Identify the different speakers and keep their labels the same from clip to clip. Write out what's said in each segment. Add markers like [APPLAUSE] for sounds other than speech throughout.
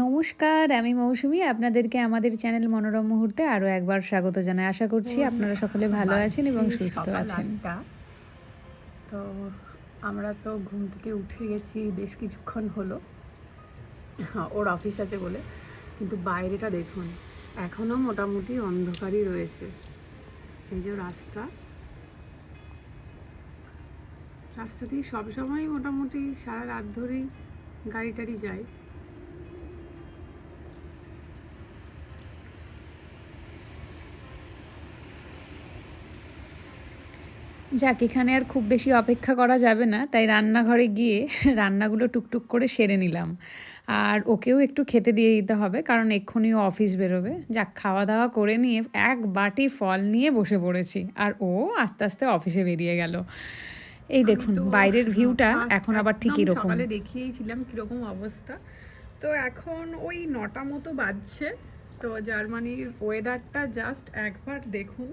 Speaker 1: নমস্কার আমি মৌসুমি। আপনাদেরকে আমাদের চ্যানেল মনোরম মুহূর্তে আরও একবার স্বাগত জানাই। আশা করছি আপনারা সকলে ভালো আছেন এবং সুস্থ আছেন।
Speaker 2: তো আমরা তো ঘুম থেকে উঠে গেছি বেশ কিছুক্ষণ হলো। ওর অফিস আছে বলে। কিন্তু বাইরেটা দেখুন এখনও মোটামুটি অন্ধকারই রয়েছে। এই যে রাস্তা। রাস্তা দিয়ে সবসময় মোটামুটি সারা রাত ধরেই গাড়ি টাড়ি যায়।
Speaker 1: যাক এখানে আর খুব বেশি অপেক্ষা করা যাবে না। তাই রান্নাঘরে গিয়ে [LAUGHS] রান্নাগুলো টুকটুক করে সেরে নিলাম। আর ওকেও একটু খেতে দিয়ে দিতে হবে কারণ এক্ষুনি ও অফিস বেরোবে। যাক খাওয়া দাওয়া করে নিয়ে এক বাটি ফল নিয়ে বসে পড়েছি আর ও আস্তে আস্তে অফিসে বেরিয়ে গেল। এই দেখুন বাইরের ভিউটা এখন আবার ঠিক এরকম।
Speaker 2: সকালে দেখিয়েছিলাম কীরকম অবস্থা। তো এখন ওই নটা মতো বাজছে। তো জার্মানির ওয়েদারটা জাস্ট একবার দেখুন।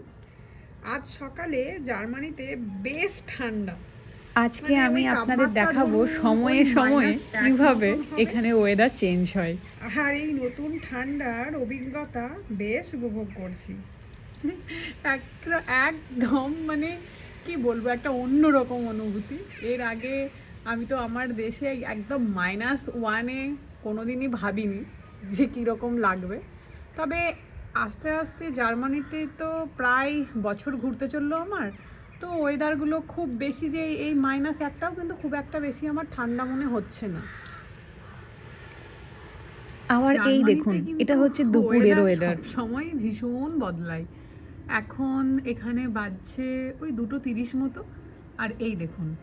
Speaker 2: আজ সকালে জার্মানিতে বেশ ঠান্ডা।
Speaker 1: আজকে
Speaker 2: মানে
Speaker 1: আমি আপনাদের দেখাবো সময়ে সময়ে কীভাবে এখানে ওয়েদার চেঞ্জ হয়।
Speaker 2: আর এই নতুন ঠান্ডার অভিজ্ঞতা বেশ উপভোগ করছি। একটা একদম মানে কি বলব একটা অন্যরকম অনুভূতি। এর আগে আমি তো আমার দেশে একদম মাইনাস ওয়ানে কোনোদিনই ভাবিনি যে কীরকম লাগবে। তবে আস্তে আস্তে জার্মানিতে তো প্রায় বছর ঘুরতে চলল আমার। তো ওয়েদারগুলো খুব বেশি যে এই মাইনাস একটাও কিন্তু খুব একটা বেশি আমার ঠান্ডা মনে হচ্ছে না।
Speaker 1: আবার এই দেখুন এটা হচ্ছে দুপুরের ওয়েদার
Speaker 2: সবসময় ভীষণ বদলায়। এখন এখানে বাজছে ওই দুটো তিরিশ মতো। আর এই দেখুন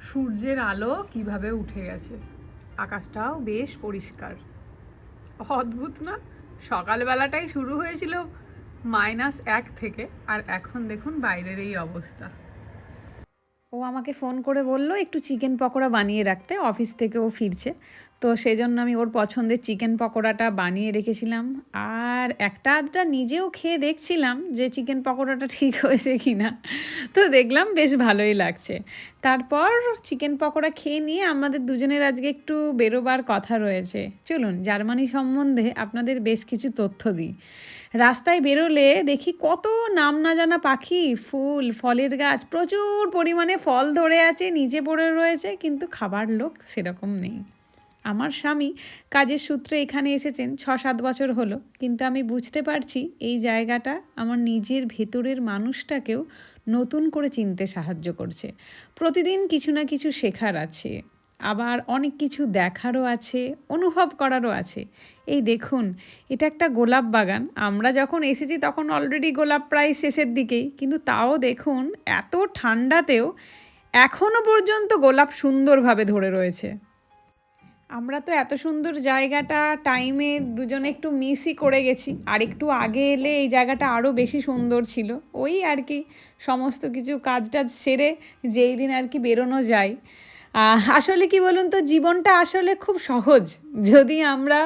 Speaker 2: সূর্যের আলো কীভাবে উঠে গেছে। আকাশটাও বেশ পরিষ্কার। অদ্ভুত না? সকালবেলাটাই শুরু হয়েছিল মাইনাস এক থেকে। আর এখন দেখুন বাইরের এই অবস্থা।
Speaker 1: ও আমাকে ফোন করে বলল একটু চিকেন পকোড়া বানিয়ে রাখতে, অফিস থেকে ও ফিরছে। তো সেই জন্য আমি ওর পছন্দের চিকেন পকোড়াটা বানিয়ে রেখেছিলাম। আর একটা আধটা নিজেও খেয়ে দেখছিলাম যে চিকেন পকোড়াটা ঠিক হয়েছে কি না তো দেখলাম বেশ ভালোই লাগছে। তারপর চিকেন পকোড়া খেয়ে নিয়ে আমাদের দুজনের আজকে একটু বেরোবার কথা রয়েছে। চলুন, জার্মানি সম্বন্ধে আপনাদের বেশ কিছু তথ্য দিই। রাস্তায় বেরোলে দেখি কত নাম না জানা পাখি, ফুল, ফলের গাছ, প্রচুর পরিমাণে ফল ধরে আছে, নিচে পড়ে রয়েছে, কিন্তু খাবার লোক সেরকম নেই। আমার স্বামী কাজের সূত্রে এখানে এসেছেন ছ সাত বছর হলো। কিন্তু আমি বুঝতে পারছি এই জায়গাটা আমার নিজের ভেতরের মানুষটাকেও নতুন করে চিনতে সাহায্য করছে। প্রতিদিন কিছু না কিছু শেখার আছে, আবার অনেক কিছু দেখারও আছে, অনুভব করারও আছে। এই দেখুন, এটা একটা গোলাপ বাগান। আমরা যখন এসেছি তখন অলরেডি গোলাপ প্রায় শেষের দিকেই, কিন্তু তাও দেখুন এত ঠান্ডাতেও এখনও পর্যন্ত গোলাপ সুন্দরভাবে ধরে রয়েছে। আমরা তো এত সুন্দর জায়গাটা টাইমে দুজনে একটু মিসই করে গেছি। আর একটু আগে এলে এই জায়গাটা আরও বেশি সুন্দর ছিল। ওই আর কি, সমস্ত কিছু কাজ টাজ সেরে যেই দিন আর কি বেরোনো যায়। আসলে কি বলুন তো, জীবনটা আসলে খুব সহজ। যদি আমরা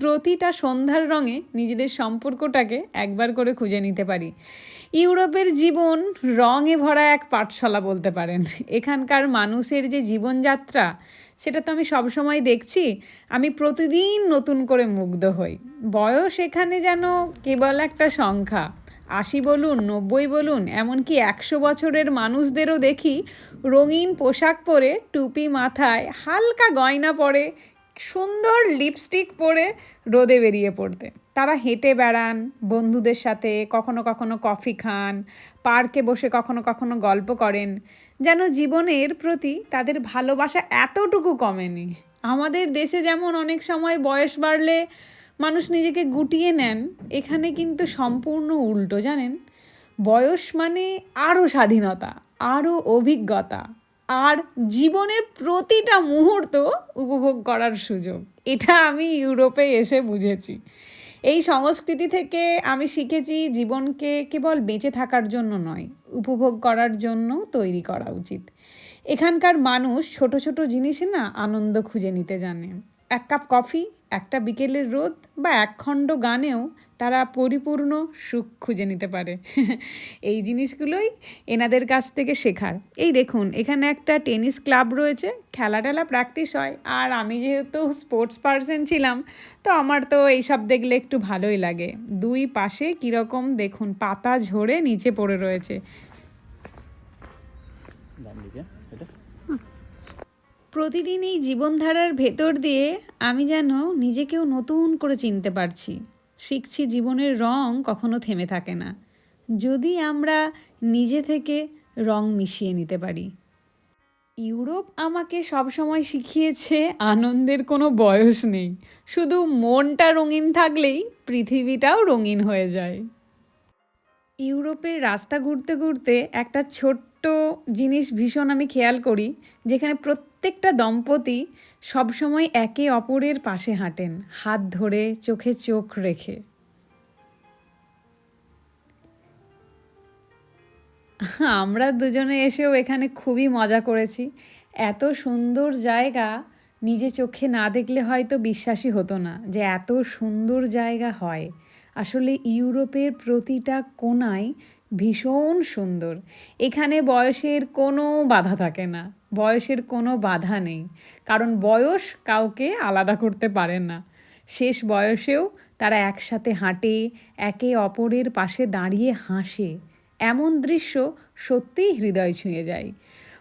Speaker 1: প্রতিটা সন্ধ্যার রঙে নিজেদের সম্পর্কটাকে একবার করে খুঁজে নিতে পারি। ইউরোপের জীবন রঙে ভরা এক পাঠশালা বলতে পারেন। এখানকার মানুষের যে জীবনযাত্রা সেটা তো আমি সবসময় দেখছি। আমি প্রতিদিন নতুন করে মুগ্ধ হই। বয়স এখানে যেন কেবল একটা সংখ্যা। আশি বলুন, নব্বই বলুন, এমনকি একশো বছরের মানুষদেরও দেখি রঙিন পোশাক পরে টুপি মাথায় হালকা গয়না পরে সুন্দর লিপস্টিক পরে রোদে বেরিয়ে পড়তে। তারা হেঁটে বেড়ান বন্ধুদের সাথে, কখনো কখনো কফি খান, পার্কে বসে কখনো কখনো গল্প করেন। যেন জীবনের প্রতি তাদের ভালোবাসা এতটুকু কমেনি। আমাদের দেশে যেমন অনেক সময় বয়স বাড়লে মানুষ নিজেকে গুটিয়ে নেন, এখানে কিন্তু সম্পূর্ণ উল্টো, জানেন? বয়স মানে আরও স্বাধীনতা আরও অভিজ্ঞতা, আর জীবনের প্রতিটা মুহূর্ত উপভোগ করার সুযোগ। এটা আমি ইউরোপে এসে বুঝেছি। এই সংস্কৃতি থেকে আমি শিখেছি জীবনকে কেবল বেঁচে থাকার জন্য নয়, উপভোগ করার জন্য তৈরি করা উচিত। এখানকার মানুষ ছোট ছোট জিনিসে না আনন্দ খুঁজে নিতে জানে। এক কাপ কফি, একটা বিকেলের রোদ বা একখণ্ড গানেও তারা পরিপূর্ণ সুখ খুঁজে নিতে পারে। এই জিনিসগুলোই এনাদের কাছ থেকে শেখার। এই দেখুন, এখানে একটা টেনিস ক্লাব রয়েছে খেলা টেলা প্র্যাকটিস হয়। আর আমি যেহেতু স্পোর্টস পার্সন ছিলাম, তো আমার তো এইসব দেখলে একটু ভালোই লাগে। দুই পাশে কীরকম দেখুন, পাতা ঝরে নিচে পড়ে রয়েছে। প্রতিদিন এই জীবনধারার ভেতর দিয়ে আমি যেন নিজেকেও নতুন করে চিনতে পারছি। শিখছি জীবনের রং কখনো থেমে থাকে না। যদি আমরা নিজে থেকে রং মিশিয়ে নিতে পারি। ইউরোপ আমাকে সবসময় শিখিয়েছে আনন্দের কোনো বয়স নেই। শুধু মনটা রঙিন থাকলেই পৃথিবীটাও রঙিন হয়ে যায়। ইউরোপের রাস্তা ঘুরতে ঘুরতে একটা ছোট্ট জিনিস ভীষণ আমি খেয়াল করি, যেখানে প্রত্যেকটা দম্পতি সবসময় একে অপরের পাশে হাঁটেন, হাত ধরে চোখে চোখ রেখে। আমরা দুজনে এসেও এখানে খুবই মজা করেছি। এত সুন্দর জায়গা নিজে চোখে না দেখলে হয়তো বিশ্বাসই হতো না যে এত সুন্দর জায়গা হয়। আসলে ইউরোপের প্রতিটা কোণায় ভীষণ সুন্দর। এখানে বয়সের কোনো বাধা থাকে না। বয়সের কোনো বাধা নেই। কারণ বয়স কাউকে আলাদা করতে পারে না। শেষ বয়সেও তারা একসাথে হাঁটে, একে অপরের পাশে দাঁড়িয়ে হাসে। এমন দৃশ্য সত্যিই হৃদয় ছুঁয়ে যায়।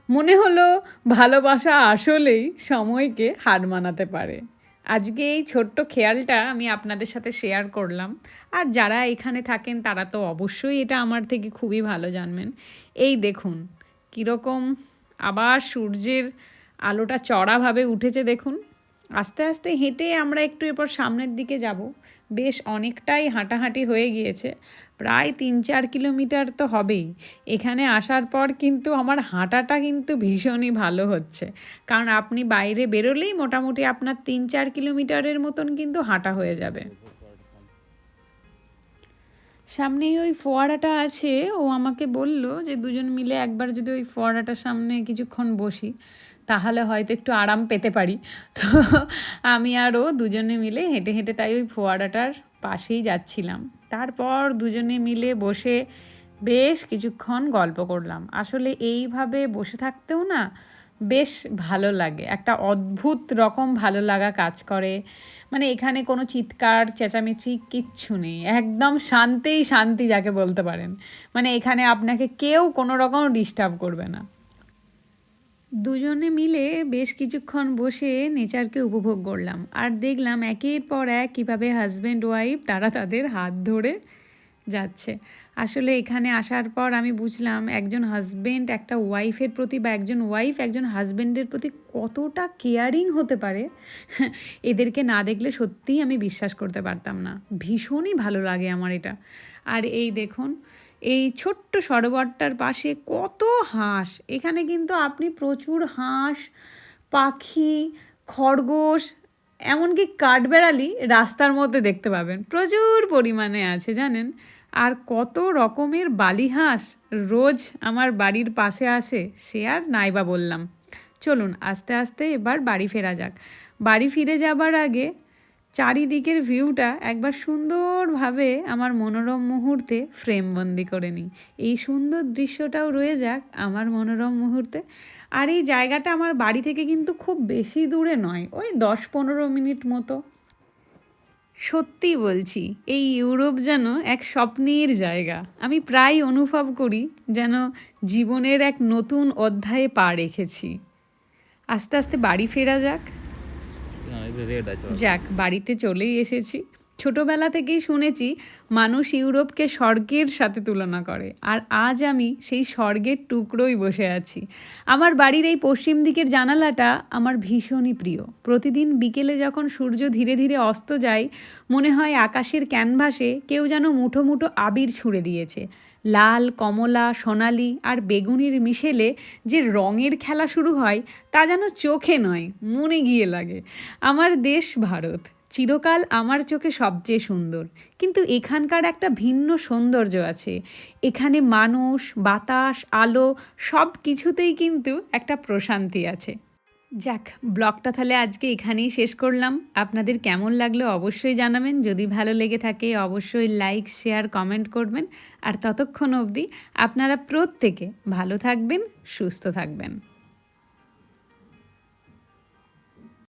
Speaker 1: মনে হলো ভালোবাসা আসলেই সময়কে হার মানাতে পারে। আজকে এই ছোট্ট খেয়ালটা আমি আপনাদের সাথে শেয়ার করলাম। আর যারা এখানে থাকেন, তারা তো অবশ্যই এটা আমার থেকে খুবই ভালো জানবেন। এই দেখুন, কীরকম আবার সূর্যের আলোটা চড়াভাবে উঠেছে দেখুন। আস্তে আস্তে হেঁটে আমরা একটু এরপর সামনের দিকে যাব। বেশ অনেকটাই হাঁটাহাঁটি হয়ে গিয়েছে। প্রায় তিন চার কিলোমিটার তো হবেই। এখানে আসার পর কিন্তু আমার হাঁটাটা কিন্তু ভীষণই ভালো হচ্ছে। কারণ আপনি বাইরে বেরোলেই মোটামুটি আপনার তিন চার কিলোমিটারের মতন কিন্তু হাঁটা হয়ে যাবে। সামনেই ওই ফোয়ারাটা আছে, ও আমাকে বলল যে দুজন মিলে একবার যদি ওই ফোয়ারাটার সামনে কিছুক্ষণ বসি, তাহলে হয়তো একটু আরাম পেতে পারি। তো আমি আরও দুজনে মিলে হেঁটে হেঁটে তাই ওই ফোয়ারাটার পাশেই যাচ্ছিলাম। তারপর দুজনে মিলে বসে বেশ কিছুক্ষণ গল্প করলাম। আসলে এইভাবে বসে থাকতেও না বেশ ভালো লাগে। একটা অদ্ভুত রকম ভালো লাগা কাজ করে। মানে এখানে কোনো চিৎকার, চেঁচামেচি কিচ্ছু নেই। একদম শান্তেই শান্তি যাকে বলতে পারেন। মানে এখানে আপনাকে কেউ কোনো রকম ডিস্টার্ব করবে না। দুজনে মিলে বেশ কিছুক্ষণ বসে নেচারকে উপভোগ করলাম। আর দেখলাম একের পর এক কীভাবে হাজব্যান্ড ওয়াইফ তারা তাদের হাত ধরে যাচ্ছে। আসলে এখানে আসার পর আমি বুঝলাম একজন হাজবেন্ড একটা ওয়াইফের প্রতি বা একজন ওয়াইফ একজন হাজবেন্ডের প্রতি কতটা কেয়ারিং হতে পারে, এদেরকে না দেখলে সত্যিই আমি বিশ্বাস করতে পারতাম না। ভীষণই ভালো লাগে আমার এটা। আর এই দেখুন এই ছোট্ট সরোবরটার পাশে কত হাঁস। এখানে কিন্তু আপনি প্রচুর হাঁস, পাখি, খরগোশ, এমনকি কাঠবেড়ালি রাস্তার মধ্যে দেখতে পাবেন। প্রচুর পরিমাণে আছে, জানেন? আর কত রকমের বালি হাঁস রোজ আমার বাড়ির পাশে আসে, সে আর নাইবা বললাম। চলুন, আস্তে আস্তে এবার বাড়ি ফেরা যাক। বাড়ি ফিরে যাবার আগে চারিদিকের ভিউটা একবার সুন্দরভাবে আমার মনোরম মুহূর্তে ফ্রেমবন্দি করে নিই। এই সুন্দর দৃশ্যটাও রয়ে যাক আমার মনোরম মুহূর্তে। আর এই জায়গাটা আমার বাড়ি থেকে কিন্তু খুব বেশি দূরে নয়, ওই দশ পনেরো মিনিট মতো। সত্যি বলছি, এই ইউরোপ যেন এক স্বপ্নের জায়গা। আমি প্রায় অনুভব করি যেন জীবনের এক নতুন অধ্যায়ে পা রেখেছি। আস্তে আস্তে বাড়ি ফেরা যাক। যাক, বাড়িতে চলেই এসেছি। ছোটবেলা থেকেই শুনেছি, মানুষ ইউরোপকে স্বর্গের সাথে তুলনা করে। আর আজ আমি সেই স্বর্গের টুকরোই বসে আছি। আমার বাড়ির এই পশ্চিম দিকের জানালাটা আমার ভীষণই প্রিয়। প্রতিদিন বিকেলে যখন সূর্য ধীরে ধীরে অস্ত যায়, মনে হয় আকাশের ক্যানভাসে কেউ যেন মুঠো মুঠো আবির ছুঁড়ে দিয়েছে। লাল, কমলা, সোনালি আর বেগুনির মিশেলে যে রঙের খেলা শুরু হয় তা যেন চোখে নয়, মনে গিয়ে লাগে। আমার দেশ ভারত, চিরকাল আমার চোখে সবচেয়ে সুন্দর। কিন্তু এখানকার একটা ভিন্ন সৌন্দর্য আছে। এখানে মানুষ, বাতাস, আলো সব কিছুতেই কিন্তু একটা প্রশান্তি আছে। যাক, ব্লগটা তাহলে আজকে এখানেই শেষ করলাম। আপনাদের কেমন লাগল অবশ্যই জানাবেন। যদি ভালো লেগে থাকে, অবশ্যই লাইক শেয়ার কমেন্ট করবেন। আর ততক্ষণ অবধি আপনারা প্রত্যেকে ভালো থাকবেন, সুস্থ থাকবেন।